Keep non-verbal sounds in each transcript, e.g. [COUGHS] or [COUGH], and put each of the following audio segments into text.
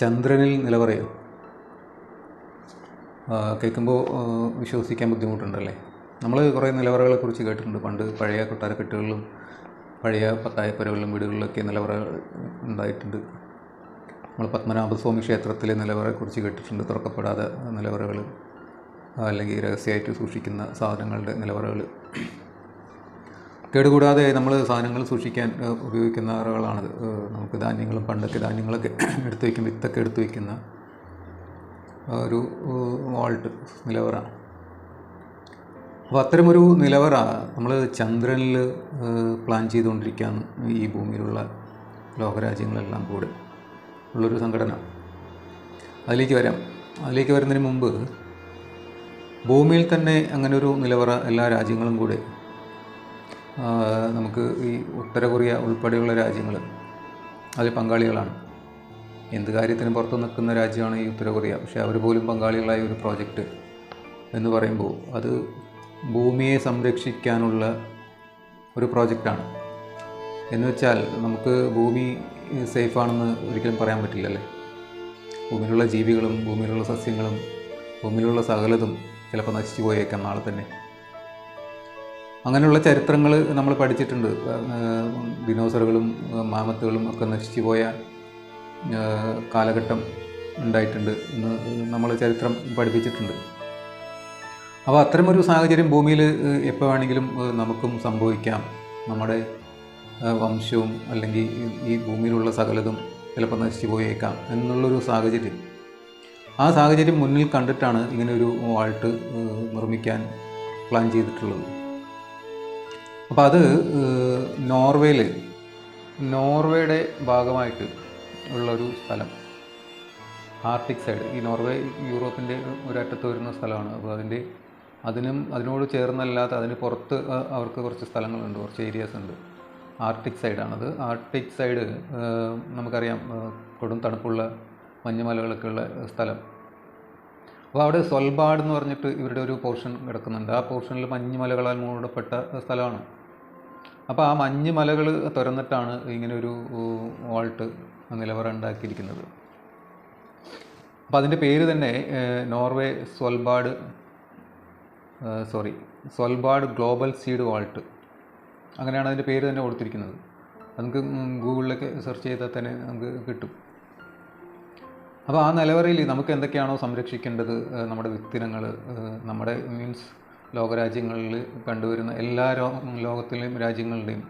ചന്ദ്രനിൽ നിലവറയോ കേൾക്കുമ്പോൾ വിശ്വസിക്കാൻ ബുദ്ധിമുട്ടുണ്ടല്ലേ? നമ്മൾ കുറേ നിലവറകളെ കുറിച്ച് കേട്ടിട്ടുണ്ട്. പണ്ട് പഴയ കൊട്ടാരക്കെട്ടുകളിലും പഴയ പത്തായപ്പുരകളിലും വീടുകളിലൊക്കെ നിലവറ ഉണ്ടായിട്ടുണ്ട്. നമ്മൾ പത്മനാഭസ്വാമി ക്ഷേത്രത്തിലെ നിലവറയെക്കുറിച്ച് കേട്ടിട്ടുണ്ട്. തുറക്കപ്പെടാതെ നിലവറകൾ അല്ലെങ്കിൽ രഹസ്യമായിട്ട് സൂക്ഷിക്കുന്ന സാധനങ്ങളുടെ നിലവറകൾ കേടുകൂടാതെ നമ്മൾ സാധനങ്ങൾ സൂക്ഷിക്കാൻ ഉപയോഗിക്കുന്ന അറകളാണത്. നമുക്ക് ധാന്യങ്ങളും പണ്ടൊക്കെ ധാന്യങ്ങളൊക്കെ [COUGHS] എടുത്തു വയ്ക്കും വിത്തൊക്കെ എടുത്തു വയ്ക്കുന്ന ഒരു വാൾട്ട് നിലവറ അപ്പോൾ അത്തരമൊരു നിലവറ നമ്മൾ ചന്ദ്രനിൽ പ്ലാൻ ചെയ്തുകൊണ്ടിരിക്കുകയാണ് ഈ ഭൂമിയിലുള്ള ലോകരാജ്യങ്ങളെല്ലാം കൂടെ ഉള്ളൊരു സംഘടന. അതിലേക്ക് വരാം. അതിലേക്ക് വരുന്നതിന് മുമ്പ് ഭൂമിയിൽ തന്നെ അങ്ങനെ ഒരു നിലവറ എല്ലാ രാജ്യങ്ങളും കൂടെ നമുക്ക് ഈ ഉത്തര കൊറിയ ഉൾപ്പെടെയുള്ള രാജ്യങ്ങൾ അതിൽ പങ്കാളികളാണ്. എന്ത് കാര്യത്തിനും പുറത്ത് നിൽക്കുന്ന രാജ്യമാണ് ഈ ഉത്തര കൊറിയ. പക്ഷേ അവർ പോലും പങ്കാളികളായ ഒരു പ്രോജക്റ്റ് എന്ന് പറയുമ്പോൾ അത് ഭൂമിയെ സംരക്ഷിക്കാനുള്ള ഒരു പ്രോജക്റ്റാണ്. എന്ന് വെച്ചാൽ നമുക്ക് ഭൂമി സേഫാണെന്ന് ഒരിക്കലും പറയാൻ പറ്റില്ല അല്ലേ ഭൂമിയിലുള്ള ജീവികളും ഭൂമിയിലുള്ള സസ്യങ്ങളും ഭൂമിയിലുള്ള സകലതും ചിലപ്പോൾ നശിച്ചു പോയേക്കാം നാളെ തന്നെ. അങ്ങനെയുള്ള ചരിത്രങ്ങൾ നമ്മൾ പഠിച്ചിട്ടുണ്ട്. ദിനോസറുകളും മാമത്തുകളും ഒക്കെ നശിച്ചു പോയ കാലഘട്ടം ഉണ്ടായിട്ടുണ്ട് എന്ന് നമ്മൾ ചരിത്രം പഠിപ്പിച്ചിട്ടുണ്ട്. അപ്പോൾ അത്തരമൊരു സാഹചര്യം ഭൂമിയിൽ എപ്പോൾ വേണമെങ്കിലും നമുക്കും സംഭവിക്കാം. നമ്മുടെ വംശവും അല്ലെങ്കിൽ ഈ- ഭൂമിയിലുള്ള സകലതും ചിലപ്പോൾ നശിച്ചു പോയേക്കാം എന്നുള്ളൊരു സാഹചര്യം. ആ സാഹചര്യം മുന്നിൽ കണ്ടിട്ടാണ് ഇങ്ങനെ ഒരു വാൾട്ട് നിർമ്മിക്കാൻ പ്ലാൻ ചെയ്തിട്ടുള്ളത്. അപ്പോൾ അത് നോർവേയിൽ നോർവേയുടെ ഭാഗമായിട്ട് ഉള്ളൊരു സ്ഥലം. Arctic side. ഈ നോർവേ യൂറോപ്പിന്റെ ഒരറ്റത്ത് വരുന്ന സ്ഥലമാണ്. അപ്പോൾ അതിന്റെ അതിനും അതിനോട് ചേർന്നല്ലാത്ത അതിന് പുറത്ത് അവർക്ക് കുറച്ച് സ്ഥലങ്ങളുണ്ട്. കുറച്ച് ഏരിയാസ് ഉണ്ട്. ആർട്ടിക് സൈഡാണത്. ആർട്ടിക് സൈഡ് നമുക്കറിയാം കൊടും തണുപ്പുള്ള മഞ്ഞുമലകളൊക്കെ ഉള്ള സ്ഥലം. അപ്പോൾ അവിടെ സൊൽബാഡ് എന്ന് പറഞ്ഞിട്ട് ഇവരുടെ ഒരു പോർഷൻ കിടക്കുന്നുണ്ട്. ആ പോർഷനിൽ മഞ്ഞ് മലകളാൽ മൂടപ്പെട്ട സ്ഥലമാണ്. അപ്പോൾ ആ മഞ്ഞ് മലകൾ തുറന്നിട്ടാണ് ഇങ്ങനെ ഒരു വാൾട്ട് നിലവറ ഉണ്ടാക്കിയിരിക്കുന്നത്. അപ്പോൾ അതിന്റെ പേര് തന്നെ Norway Svalbard sorry Svalbard global seed vault. അങ്ങനെയാണ് അതിന്റെ പേര് തന്നെ കൊടുത്തിരിക്കുന്നത്. നമുക്ക് ഗൂഗിളിലൊക്കെ സെർച്ച് ചെയ്താൽ തന്നെ നമുക്ക് കിട്ടും. അപ്പോൾ ആ നിലവറയിൽ നമുക്ക് എന്തൊക്കെയാണോ സംരക്ഷിക്കേണ്ടത് നമ്മുടെ വിത്തിനങ്ങൾ നമ്മുടെ മീൻസ് ലോകരാജ്യങ്ങളിൽ കണ്ടുവരുന്ന എല്ലാ ലോകത്തിലെയും രാജ്യങ്ങളുടെയും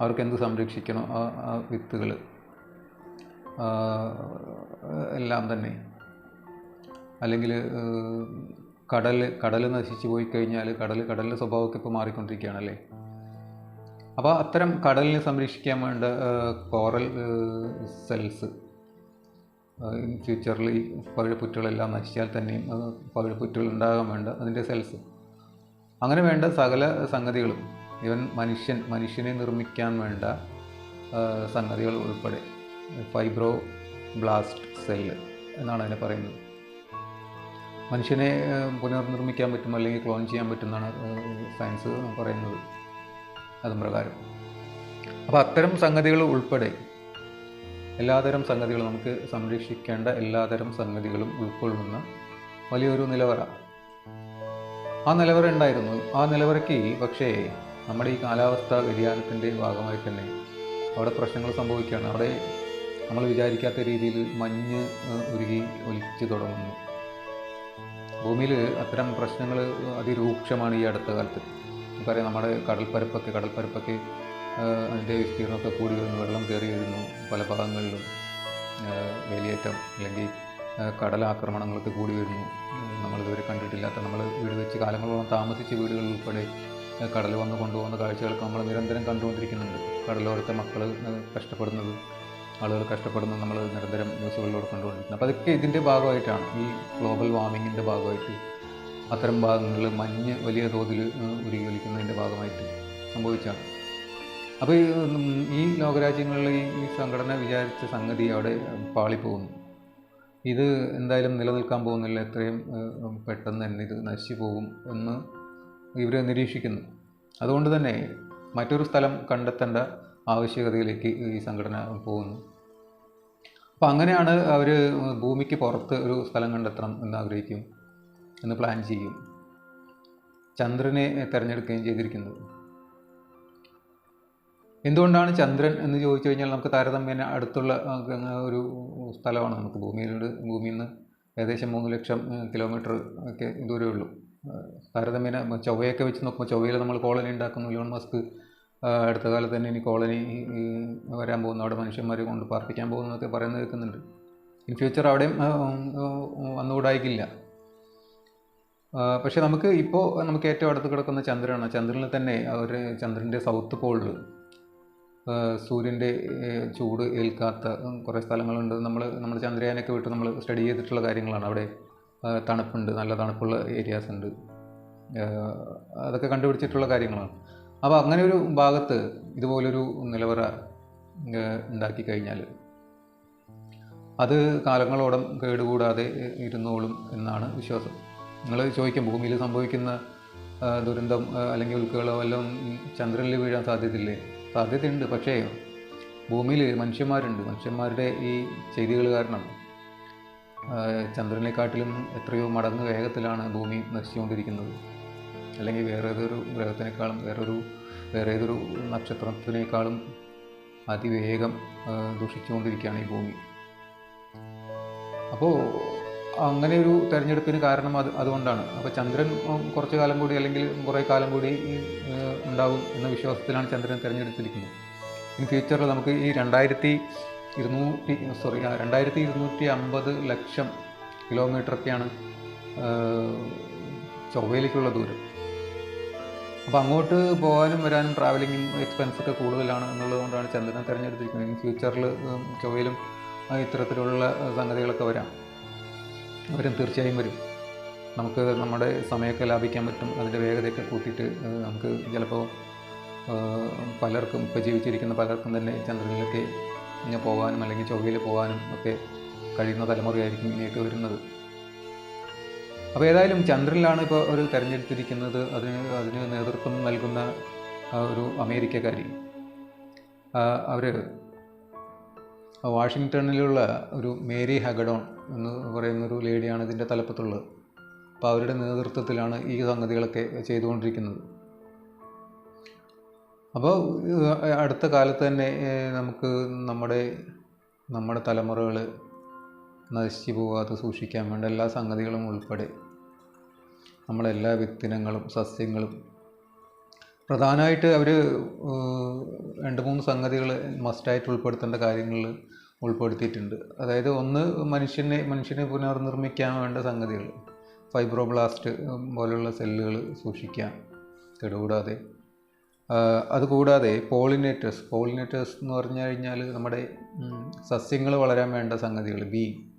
അവർക്ക് എന്ത് സംരക്ഷിക്കണം ആ വിത്തുകൾ എല്ലാം തന്നെ. അല്ലെങ്കിൽ കടൽ കടൽ നശിച്ചു പോയി കഴിഞ്ഞാൽ കടൽ കടലിന്റെ സ്വഭാവമൊക്കെ ഇപ്പോൾ മാറിക്കൊണ്ടിരിക്കുകയാണല്ലേ അപ്പോൾ അത്തരം കടലിനെ സംരക്ഷിക്കാൻ വേണ്ട കോറൽ സെൽസ് ഇൻ ഫ്യൂച്ചറിൽ ഈ പവിഴപ്പുറ്റുകളെല്ലാം നശിച്ചാൽ തന്നെയും അത് പവിഴപ്പുറ്റുകൾ ഉണ്ടാകാൻ വേണ്ട അതിന്റെ സെൽസ്. അങ്ങനെ വേണ്ട സകല സംഗതികളും. ഇവൻ മനുഷ്യൻ മനുഷ്യനെ നിർമ്മിക്കാൻ വേണ്ട സംഗതികൾ ഉൾപ്പെടെ. ഫൈബ്രോ ബ്ലാസ്റ്റ് സെല്ല് എന്നാണ് അതിനെ പറയുന്നത്. മനുഷ്യനെ പുനർനിർമ്മിക്കാൻ പറ്റും അല്ലെങ്കിൽ ക്ലോൺ ചെയ്യാൻ പറ്റുമെന്നാണ് സയൻസ് പറയുന്നത്. അതും പ്രകാരം. അപ്പോൾ അത്തരം സംഗതികൾ ഉൾപ്പെടെ എല്ലാതരം സംഗതികളും നമുക്ക് സംരക്ഷിക്കേണ്ട എല്ലാതരം സംഗതികളും ഉൾക്കൊള്ളുന്ന വലിയൊരു നിലവറ. ആ നിലവറ ഉണ്ടായിരുന്നു ആ നിലവറയ്ക്ക് പക്ഷേ നമ്മുടെ ഈ കാലാവസ്ഥ വ്യതിയാനത്തിന്റെ ഭാഗമായി തന്നെ അവിടെ പ്രശ്നങ്ങൾ സംഭവിക്കുകയാണ്. അവിടെ നമ്മൾ വിചാരിക്കാത്ത രീതിയിൽ മഞ്ഞ് ഉരുകി ഒലിച്ചു തുടങ്ങുന്നു. ഭൂമിയിൽ അത്തരം പ്രശ്നങ്ങൾ അതിരൂക്ഷമാണ് ഈ അടുത്ത കാലത്ത്. നമുക്കറിയാം നമ്മുടെ കടൽപ്പരപ്പൊക്കെ കടൽപ്പരപ്പൊക്കെ അതിന്റെ വിസ്തീർണമൊക്കെ കൂടി വരുന്നു വെള്ളം കയറി വരുന്നു. പല ഭാഗങ്ങളിലും വേലിയേറ്റം അല്ലെങ്കിൽ കടലാക്രമണങ്ങളൊക്കെ കൂടി വരുന്നു. നമ്മളിതുവരെ കണ്ടിട്ടില്ലാത്ത നമ്മൾ വീട് വെച്ച് കാലങ്ങളോളം താമസിച്ച വീടുകളിൽ ഉൾപ്പെടെ കടൽ വന്ന് കൊണ്ടുപോകുന്ന കാഴ്ചകളൊക്കെ നമ്മൾ നിരന്തരം കണ്ടുകൊണ്ടിരിക്കുന്നുണ്ട്. കടലോരത്തെ മക്കൾ കഷ്ടപ്പെടുന്നത് ആളുകൾ കഷ്ടപ്പെടുന്നത് നമ്മൾ നിരന്തരം ന്യൂസുകളിലൂടെ കണ്ടുകൊണ്ടിരിക്കുന്നത് അപ്പോൾ അതൊക്കെ ഇതിന്റെ ഭാഗമായിട്ടാണ്. ഈ ഗ്ലോബൽ വാർമിങ്ങിന്റെ ഭാഗമായിട്ട് അത്തരം ഭാഗങ്ങളിൽ മഞ്ഞ് വലിയ തോതിൽ ഉരുകി വലിക്കുന്നതിന്റെ ഭാഗമായിട്ട് സംഭവിച്ചാണ്. അപ്പോൾ ഈ, ലോകരാജ്യങ്ങളിൽ ഈ സംഘടന വിചാരിച്ച സംഗതി അവിടെ പാളിപ്പോകുന്നു. ഇത് എന്തായാലും നിലനിൽക്കാൻ പോകുന്നില്ല. എത്രയും പെട്ടെന്ന് തന്നെ ഇത് നശിച്ചു പോകും എന്ന് ഇവർ നിരീക്ഷിക്കുന്നു. അതുകൊണ്ട് തന്നെ മറ്റൊരു സ്ഥലം കണ്ടെത്തേണ്ട ആവശ്യകതയിലേക്ക് ഈ സംഘടന പോകുന്നു. അപ്പോൾ അങ്ങനെയാണ് അവർ ഭൂമിക്ക് പുറത്ത് ഒരു സ്ഥലം കണ്ടെത്തണം എന്ന് ആഗ്രഹിക്കും എന്ന് പ്ലാൻ ചെയ്യും. ചന്ദ്രനെ തിരഞ്ഞെടുക്കുകയും ചെയ്തിരിക്കുന്നത് എന്തുകൊണ്ടാണ് ചന്ദ്രൻ എന്ന് ചോദിച്ചു കഴിഞ്ഞാൽ നമുക്ക് താരതമ്യേന അടുത്തുള്ള ഒരു സ്ഥലമാണ് നമുക്ക് ഭൂമിയിലൂടെ ഭൂമിയിൽ നിന്ന് ഏകദേശം മൂന്ന് ലക്ഷം കിലോമീറ്റർ ഒക്കെ ദൂരമേ ഉള്ളൂ. താരതമ്യേന ചൊവ്വയൊക്കെ വെച്ച് നോക്കുമ്പോൾ ചൊവ്വയിൽ നമ്മൾ കോളനി ഉണ്ടാക്കുന്നു. ഇലോൺ മസ്ക് അടുത്ത കാലത്ത് തന്നെ ഇനി കോളനി വരാൻ പോകുന്നു. അവിടെ മനുഷ്യന്മാരെ കൊണ്ട് പാർപ്പിക്കാൻ പോകുന്നു എന്നൊക്കെ പറയുന്നത് കേൾക്കുന്നുണ്ട്. ഇൻ ഫ്യൂച്ചർ അവിടെയും വന്നുകൂടായിക്കില്ല. പക്ഷേ നമുക്ക് ഇപ്പോൾ നമുക്ക് ഏറ്റവും അടുത്ത് കിടക്കുന്ന ചന്ദ്രനാണ്. ചന്ദ്രനിൽ തന്നെ അവർ ചന്ദ്രന്റെ സൗത്ത് പോളിൽ സൂര്യന്റെ ചൂട് ഏൽക്കാത്ത കുറേ സ്ഥലങ്ങളുണ്ട്. നമ്മൾ നമ്മൾ ചന്ദ്രയാനൊക്കെ വിട്ട് നമ്മൾ സ്റ്റഡി ചെയ്തിട്ടുള്ള കാര്യങ്ങളാണ് അവിടെ. തണുപ്പുണ്ട് നല്ല തണുപ്പുള്ള ഏരിയാസ് ഉണ്ട്. അതൊക്കെ കണ്ടുപിടിച്ചിട്ടുള്ള കാര്യങ്ങളാണ്. അപ്പോൾ അങ്ങനെ ഒരു ഭാഗത്ത് ഇതുപോലൊരു നിലവറ ഉണ്ടാക്കി കഴിഞ്ഞാൽ അത് കാലങ്ങളോടം കേടുകൂടാതെ ഇരുന്നോളും എന്നാണ് വിശ്വാസം. നിങ്ങൾ ചോദിക്കും ഭൂമിയിൽ സംഭവിക്കുന്ന ദുരന്തം അല്ലെങ്കിൽ ഉൽക്കകളോ വല്ലതും ചന്ദ്രനിൽ വീഴാൻ സാധ്യതയില്ലേ? സാധ്യതയുണ്ട്. പക്ഷേ ഭൂമിയിൽ മനുഷ്യന്മാരുണ്ട്. മനുഷ്യന്മാരുടെ ഈ ചെയ്തികൾ കാരണം ചന്ദ്രനെക്കാട്ടിലും എത്രയോ മടങ്ങ് വേഗത്തിലാണ് ഭൂമി നശിച്ചുകൊണ്ടിരിക്കുന്നത്. അല്ലെങ്കിൽ വേറെ ഏതൊരു ഗ്രഹത്തിനേക്കാളും വേറൊരു വേറെ ഏതൊരു നക്ഷത്രത്തിനേക്കാളും അതിവേഗം ദുഷിച്ചുകൊണ്ടിരിക്കുകയാണ് ഈ ഭൂമി. അപ്പോൾ അങ്ങനെ ഒരു തെരഞ്ഞെടുപ്പിന് കാരണം അത് അതുകൊണ്ടാണ്. അപ്പോൾ ചന്ദ്രൻ കുറച്ച് കാലം കൂടി അല്ലെങ്കിൽ കുറേ കാലം കൂടി ഉണ്ടാവും എന്ന വിശ്വാസത്തിലാണ് ചന്ദ്രൻ തിരഞ്ഞെടുത്തിരിക്കുന്നത്. ഇൻ ഫ്യൂച്ചറിൽ നമുക്ക് ഈ രണ്ടായിരത്തി ഇരുന്നൂറ്റി സോറി രണ്ടായിരത്തി ഇരുന്നൂറ്റി അമ്പത് ലക്ഷം കിലോമീറ്ററൊക്കെയാണ് ചൊവ്വയിലേക്കുള്ള ദൂരം. അപ്പോൾ അങ്ങോട്ട് പോകാനും വരാനും ട്രാവലിങ്ങും എക്സ്പെൻസ് ഒക്കെ കൂടുതലാണ് എന്നുള്ളതുകൊണ്ടാണ് ചന്ദ്രനെ തിരഞ്ഞെടുത്തിരിക്കുന്നത്. ഇൻ ഫ്യൂച്ചറിൽ ചൊവ്വയിലും ഇത്തരത്തിലുള്ള സംഗതികളൊക്കെ വരാം. വരും തീർച്ചയായും വരും. നമുക്ക് നമ്മുടെ സമയമൊക്കെ ലാഭിക്കാൻ പറ്റും. അതിന്റെ വേഗതയൊക്കെ കൂട്ടിയിട്ട് നമുക്ക് ചിലപ്പോൾ പലർക്കും ഇപ്പോൾ ജീവിച്ചിരിക്കുന്ന പലർക്കും തന്നെ ചന്ദ്രനിലൊക്കെ ഇങ്ങനെ പോകാനും അല്ലെങ്കിൽ ചൊവ്വയിൽ പോകാനും ഒക്കെ കഴിയുന്ന തലമുറയായിരിക്കും ഇനിയൊക്കെ വരുന്നത്. അപ്പോൾ ഏതായാലും ചന്ദ്രനിലാണ് ഇപ്പോൾ ഒരു തിരഞ്ഞെടുത്തിരിക്കുന്നത്. അതിന് അതിന് നേതൃത്വം നൽകുന്ന ഒരു അമേരിക്കക്കാരി. അവർ വാഷിങ്ടണിലുള്ള ഒരു മേരി ഹഗഡോൺ എന്ന് പറയുന്നൊരു ലേഡിയാണ് ഇതിന്റെ തലപ്പത്തുള്ളത്. അപ്പോൾ അവരുടെ നേതൃത്വത്തിലാണ് ഈ സംഗതികളൊക്കെ ചെയ്തുകൊണ്ടിരിക്കുന്നത്. അപ്പോൾ അടുത്ത കാലത്ത് തന്നെ നമുക്ക് നമ്മുടെ നമ്മുടെ തലമുറകൾ നശിച്ചു പോകാതെ സൂക്ഷിക്കാൻ വേണ്ട എല്ലാ സംഗതികളും ഉൾപ്പെടെ നമ്മളെല്ലാ വിത്തിനങ്ങളും സസ്യങ്ങളും പ്രധാനമായിട്ട് അവർ രണ്ട് മൂന്ന് സംഗതികൾ മസ്റ്റായിട്ട് ഉൾപ്പെടുത്തേണ്ട കാര്യങ്ങൾ ഉൾപ്പെടുത്തിയിട്ടുണ്ട്. അതായത് ഒന്ന് മനുഷ്യനെ മനുഷ്യനെ പുനർനിർമ്മിക്കാൻ വേണ്ട സംഗതികൾ ഫൈബ്രോബ്ലാസ്റ്റ് പോലുള്ള സെല്ലുകൾ സൂക്ഷിക്കാം കെടുകൂടാതെ അതുകൂടാതെ പോളിനേറ്റേഴ്സ് പോളിനേറ്റേഴ്സ് എന്ന് പറഞ്ഞു കഴിഞ്ഞാൽ നമ്മുടെ സസ്യങ്ങൾ വളരാൻ വേണ്ട സംഗതികൾ ബി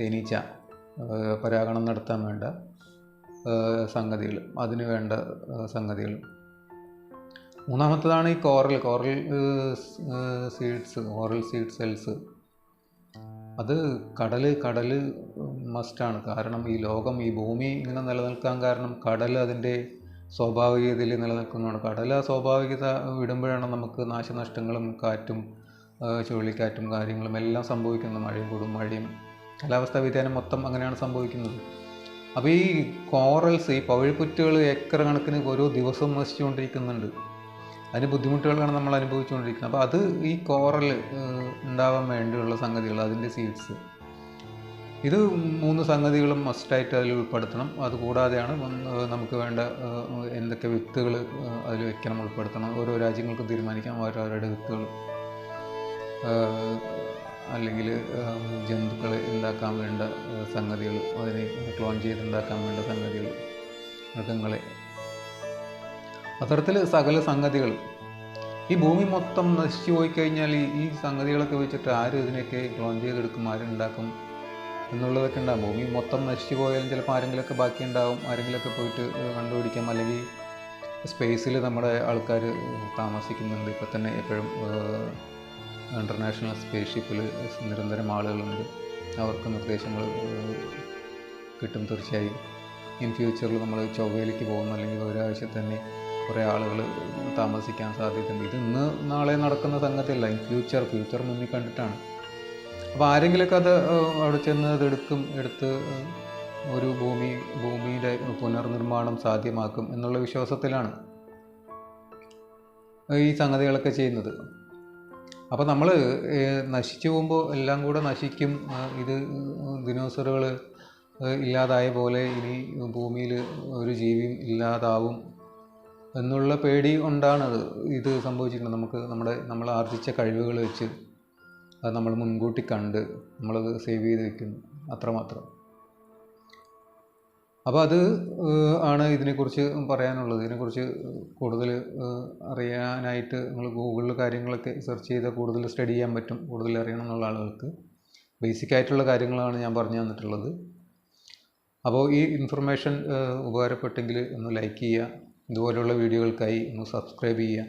തേനീച്ച പരാഗണം നടത്താൻ വേണ്ട സംഗതികൾ അതിന് വേണ്ട സംഗതികൾ മൂന്നാമത്തതാണ് ഈ coral. Coral seeds coral seed cells. അത് കടൽ കടൽ മസ്റ്റാണ് കാരണം ഈ ലോകം ഈ ഭൂമി ഇങ്ങനെ നിലനിൽക്കാൻ കാരണം കടൽ അതിന്റെ സ്വാഭാവികതയിൽ നിലനിൽക്കുന്നതാണ്. കടൽ ആ സ്വാഭാവികത വിടുമ്പോഴാണ് നമുക്ക് നാശനഷ്ടങ്ങളും കാറ്റും ചുഴലിക്കാറ്റും കാര്യങ്ങളും എല്ലാം സംഭവിക്കുന്നത്. മഴയും കൊടും മഴയും കാലാവസ്ഥാ വ്യതിയാനം മൊത്തം അങ്ങനെയാണ് സംഭവിക്കുന്നത്. അപ്പോൾ ഈ കോറൽസ് ഈ പവിഴ്പുറ്റുകൾ ഏക്കർ കണക്കിന് ഓരോ ദിവസവും നശിച്ചുകൊണ്ടിരിക്കുന്നുണ്ട്. അതിന് ബുദ്ധിമുട്ടുകളാണ് നമ്മൾ അനുഭവിച്ചുകൊണ്ടിരിക്കുന്നത്. അപ്പോൾ അത് ഈ കോറൽ ഉണ്ടാവാൻ വേണ്ടിയുള്ള സംഗതികൾ അതിന്റെ സീഡ്സ്. ഇത് മൂന്ന് സംഗതികളും മസ്റ്റായിട്ട് അതിൽ ഉൾപ്പെടുത്തണം. അതുകൂടാതെയാണ് നമുക്ക് വേണ്ട എന്തൊക്കെ വിത്തുകൾ അതിൽ വെക്കണം ഉൾപ്പെടുത്തണം. ഓരോ രാജ്യങ്ങൾക്കും തീരുമാനിക്കാം ഓരോരുടെ വിത്തുകൾ. അല്ലെങ്കിൽ ജന്തുക്കൾ ഉണ്ടാക്കാൻ വേണ്ട സംഗതികൾ അതിനെ ക്ലോൺ ചെയ്തുണ്ടാക്കാൻ വേണ്ട സംഗതികൾ മൃഗങ്ങളെ അത്തരത്തിൽ സകല സംഗതികൾ. ഈ ഭൂമി മൊത്തം നശിച്ചു പോയി കഴിഞ്ഞാൽ ഈ ഈ സംഗതികളൊക്കെ വെച്ചിട്ട് ആരും ഇതിനെയൊക്കെ ക്ലോൺ ചെയ്തെടുക്കും ആരുണ്ടാക്കും എന്നുള്ളതൊക്കെ ഉണ്ടാകും ഭൂമി മൊത്തം നശിച്ചു പോയാലും ചിലപ്പോൾ ആരെങ്കിലുമൊക്കെ ബാക്കി ഉണ്ടാവും ആരെങ്കിലുമൊക്കെ പോയിട്ട് കണ്ടുപിടിക്കാം. അല്ലെങ്കിൽ സ്പേസിൽ നമ്മുടെ ആൾക്കാർ താമസിക്കുന്നുണ്ട്. ഇപ്പം തന്നെ എപ്പോഴും ഇന്റർനാഷണൽ സ്പേസ് ഷിപ്പിൽ നിരന്തരം ആളുകളുണ്ട്. അവർക്ക് നിർദ്ദേശങ്ങൾ കിട്ടും തീർച്ചയായും. ഇൻ ഫ്യൂച്ചറിൽ നമ്മൾ ചൊവ്വയിലേക്ക് പോകുന്നു അല്ലെങ്കിൽ ഒരാഴ്ച തന്നെ കുറേ ആളുകൾ താമസിക്കാൻ സാധ്യതയുണ്ട്. ഇത് ഇന്ന് നാളെ നടക്കുന്ന സംഗതിയല്ല. ഇൻ ഫ്യൂച്ചർ ഫ്യൂച്ചർ മുന്നിൽ കണ്ടിട്ടാണ്. അപ്പോൾ ആരെങ്കിലുമൊക്കെ അത് അവിടെ ചെന്ന് അത് എടുക്കും എടുത്ത് ഒരു ഭൂമി ഭൂമിയുടെ പുനർനിർമ്മാണം സാധ്യമാക്കും എന്നുള്ള വിശ്വാസത്തിലാണ് ഈ സംഗതികളൊക്കെ ചെയ്യുന്നത്. അപ്പോൾ നമ്മൾ നശിച്ചു പോകുമ്പോൾ എല്ലാം കൂടെ നശിക്കും. ഇത് ദിനോസറുകൾ ഇല്ലാതായ പോലെ ഇനി ഭൂമിയിൽ ഒരു ജീവിയും ഇല്ലാതാവും. എന്നുള്ള പേടി കൊണ്ടാണ് ഇത് സംഭവിച്ചിരിക്കുന്നത് നമുക്ക് നമ്മുടെ നമ്മൾ ആർജിച്ച കഴിവുകൾ വെച്ച് അത് നമ്മൾ മുൻകൂട്ടി കണ്ട് നമ്മളത് സേവ് ചെയ്ത് വെക്കുന്നു. അത്രമാത്രം. അപ്പോൾ അത് ആണ് ഇതിനെക്കുറിച്ച് പറയാനുള്ളത്. ഇതിനെക്കുറിച്ച് കൂടുതൽ അറിയാനായിട്ട് നിങ്ങൾ ഗൂഗിളിൽ കാര്യങ്ങളൊക്കെ സെർച്ച് ചെയ്താൽ കൂടുതൽ സ്റ്റഡി ചെയ്യാൻ പറ്റും. കൂടുതൽ അറിയണം എന്നുള്ള ആളുകൾക്ക്. ബേസിക് ആയിട്ടുള്ള കാര്യങ്ങളാണ് ഞാൻ പറഞ്ഞു തന്നിട്ടുള്ളത്. അപ്പോൾ ഈ ഇൻഫർമേഷൻ ഉപകാരപ്പെട്ടെങ്കിൽ ഒന്ന് ലൈക്ക് ചെയ്യുക. ഇതുപോലെയുള്ള വീഡിയോകൾക്കായി ഒന്ന് സബ്സ്ക്രൈബ് ചെയ്യുക.